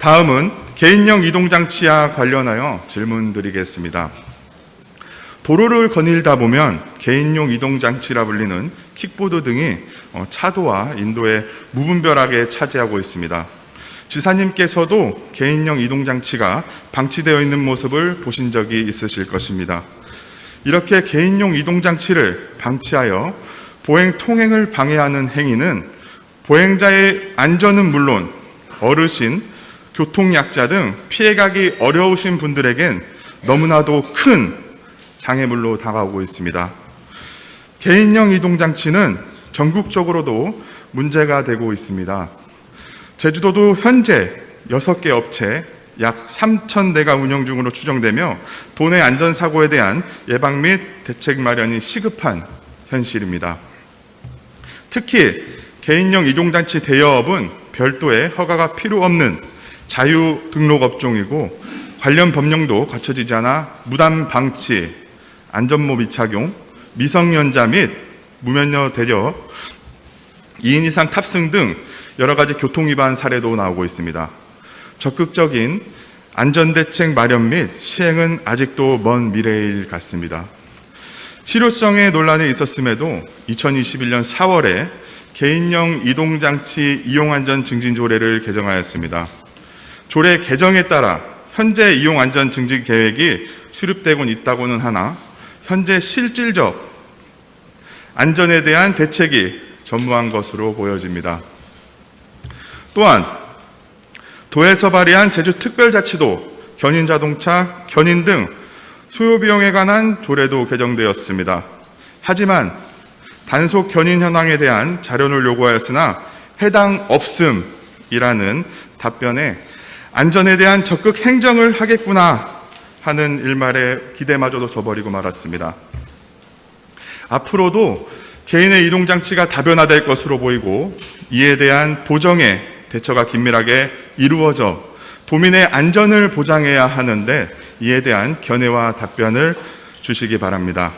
다음은 개인용 이동장치와 관련하여 질문 드리겠습니다. 도로를 거닐다 보면 개인용 이동장치라 불리는 킥보드 등이 어, 차도와 인도에 무분별하게 차지하고 있습니다. 지사님께서도 개인용 이동장치가 방치되어 있는 모습을 보신 적이 있으실 것입니다. 이렇게 개인용 이동장치를 방치하여 보행 통행을 방해하는 행위는 보행자의 안전은 물론 어르신, 교통약자 등 피해가기 어려우신 분들에겐 너무나도 큰 장애물로 다가오고 있습니다. 개인용 이동장치는 전국적으로도 문제가 되고 있습니다. 제주도도 현재 6개 업체 약 3천 대가 운영 중으로 추정되며 도내 안전사고에 대한 예방 및 대책 마련이 시급한 현실입니다. 특히 개인용 이동장치 대여업은 별도의 허가가 필요 없는 자유 등록 업종이고 관련 법령도 갖춰지지 않아 무단 방치, 안전모 미착용, 미성년자 및 무면허 대여, 2인 이상 탑승 등 여러 가지 교통 위반 사례도 나오고 있습니다. 적극적인 안전대책 마련 및 시행은 아직도 먼 미래일 같습니다. 실효성의 논란이 있었음에도 2021년 4월에 개인용 이동장치 이용안전 증진 조례를 개정하였습니다. 조례 개정에 따라 현재 이용 안전 증진 계획이 수립되곤 있다고는 하나 현재 실질적 안전에 대한 대책이 전무한 것으로 보여집니다. 또한 도에서 발의한 제주 특별자치도 견인 자동차, 견인 등 소요 비용에 관한 조례도 개정되었습니다. 하지만 단속 견인 현황에 대한 자료를 요구하였으나 해당 없음이라는 답변에 안전에 대한 적극 행정을 하겠구나 하는 일말의 기대마저도 저버리고 말았습니다. 앞으로도 개인의 이동 장치가 다변화될 것으로 보이고 이에 대한 보정의 대처가 긴밀하게 이루어져 도민의 안전을 보장해야 하는데 이에 대한 견해와 답변을 주시기 바랍니다.